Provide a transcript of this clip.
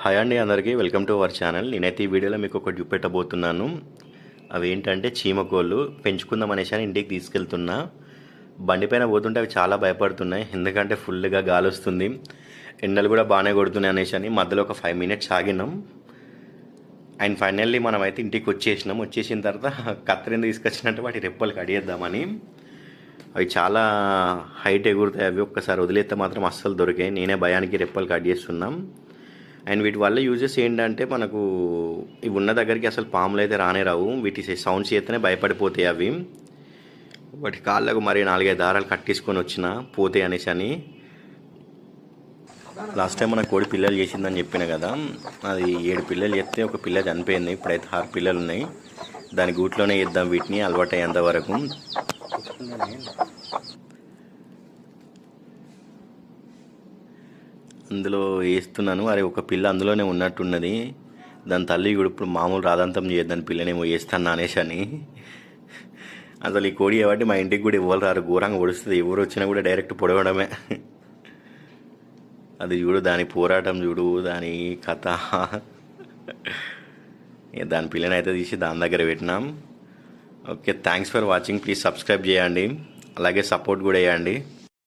Hi అండి అందరికీ welcome to our channel నేనైతే ఈ వీడియోలో మీకు ఒకటి చూపెట్టబోతున్నాను. అవి ఏంటంటే చీమకోళ్ళు పెంచుకుందాం అనేసి అని ఇంటికి తీసుకెళ్తున్నా. బండి పైన పోతుంటే అవి చాలా భయపడుతున్నాయి. ఎందుకంటే ఫుల్గా గాలి వస్తుంది. ఎండలు కూడా బాగానే కొడుతున్నాయి అనేసి అని మధ్యలో ఒక ఫైవ్ మినిట్స్ ఆగినాం. అండ్ ఫైనల్లీ మనం అయితే ఇంటికి వచ్చేసినాం. వచ్చేసిన తర్వాత కత్తిరిని తీసుకొచ్చినట్టు వాటి రెప్పలు కడిగేద్దామని అవి చాలా హైట్ ఎగురుతాయి. అవి ఒక్కసారి వదిలేస్తే మాత్రం అస్సలు దొరికాయి. నేనే భయానికి రెప్పలు కట్ చేస్తున్నాం. అండ్ వీటి వల్ల యూజెస్ ఏంటంటే మనకు ఇవి ఉన్న దగ్గరికి అసలు పాములు అయితే రానే రావు. వీటి సౌండ్స్ చేస్తేనే భయపడిపోతాయి అవి. వాటి కాళ్ళకు మరి నాలుగైదు దారాలు కట్టేసుకొని వచ్చిన పోతాయి అనేసి అని. లాస్ట్ టైం మన కోడి పిల్లలు చేసిందని చెప్పిన కదా అది ఏడు పిల్లలు చేస్తే ఒక పిల్ల చనిపోయింది. ఇప్పుడైతే ఆరు పిల్లలు ఉన్నాయి. దాని గూట్లోనే ఇద్దాం వీటిని అలవాటు అయ్యేంత వరకు. అందులో వేస్తున్నాను. అరే ఒక పిల్ల అందులోనే ఉన్నట్టున్నది. దాని తల్లి కూడా ఇప్పుడు మామూలు రాధాంతం చేయదు దాని పిల్లనేమో వేస్తాను అనేసి అని. అసలు ఈ కోడి కాబట్టి మా ఇంటికి కూడా ఇవ్వాలి రారు. ఘోరంగా పొడుస్తుంది. ఎవరు వచ్చినా కూడా డైరెక్ట్ పొడవడమే. అది చూడు దాని పోరాటం చూడు దాని కథ. దాని పిల్లని అయితే తీసి దాని దగ్గర పెట్టినాం. Okay thanks for watching please subscribe చేయండి. అలాగే సపోర్ట్ కూడా చేయండి.